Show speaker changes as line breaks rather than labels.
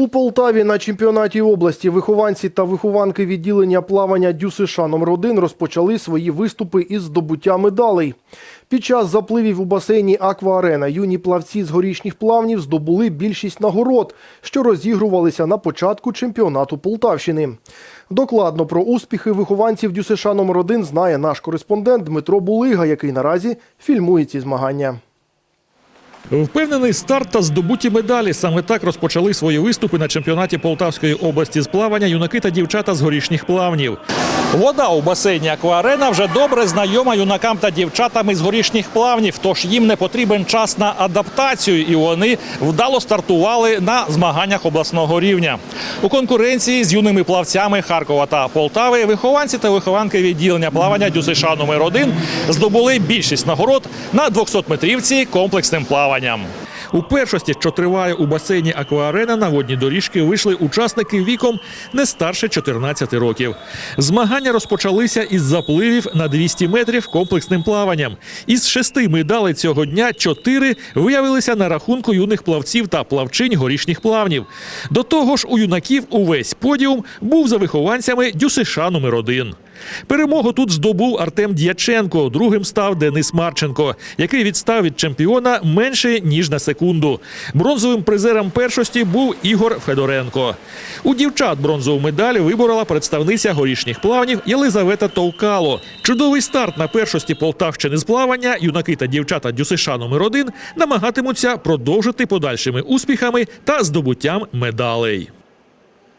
У Полтаві на чемпіонаті області вихованці та вихованки відділення плавання ДЮСШ номер 1 розпочали свої виступи із здобуття медалей. Під час запливів у басейні Акваарена юні плавці з горішніх плавнів здобули більшість нагород, що розігрувалися на початку чемпіонату Полтавщини. Докладно про успіхи вихованців ДЮСШ номер 1 знає наш кореспондент Дмитро Булига, який наразі фільмує ці змагання.
Впевнений старт та здобуті медалі. Саме так розпочали свої виступи на чемпіонаті Полтавської області з плавання юнаки та дівчата з горішніх плавнів. Вода у басейні Акварена вже добре знайома юнакам та дівчатам із горішніх плавнів, тож їм не потрібен час на адаптацію, і вони вдало стартували на змаганнях обласного рівня. У конкуренції з юними плавцями Харкова та Полтави вихованці та вихованки відділення плавання ДЮСШ номер 1 здобули більшість нагород на 200-метрівці комплексним плаванням. У першості, що триває у басейні Акваарена, на водні доріжки вийшли учасники віком не старше 14 років. Змагання розпочалися із запливів на 200 метрів комплексним плаванням. Із шести медалей цього дня чотири виявилися на рахунку юних плавців та плавчинь горішніх плавнів. До того ж, у юнаків увесь подіум був за вихованцями ДЮСШ номер 1 Перемогу тут здобув Артем Дяченко. Другим став Денис Марченко, який відстав від чемпіона менше ніж на секунду. Бронзовим призером першості був Ігор Федоренко. У дівчат бронзову медаль виборола представниця горішніх плавнів Єлизавета Товкало. Чудовий старт на першості Полтавщини з плавання. Юнаки та дівчата ДЮСШ номер 1 намагатимуться продовжити подальшими успіхами та здобуттям медалей.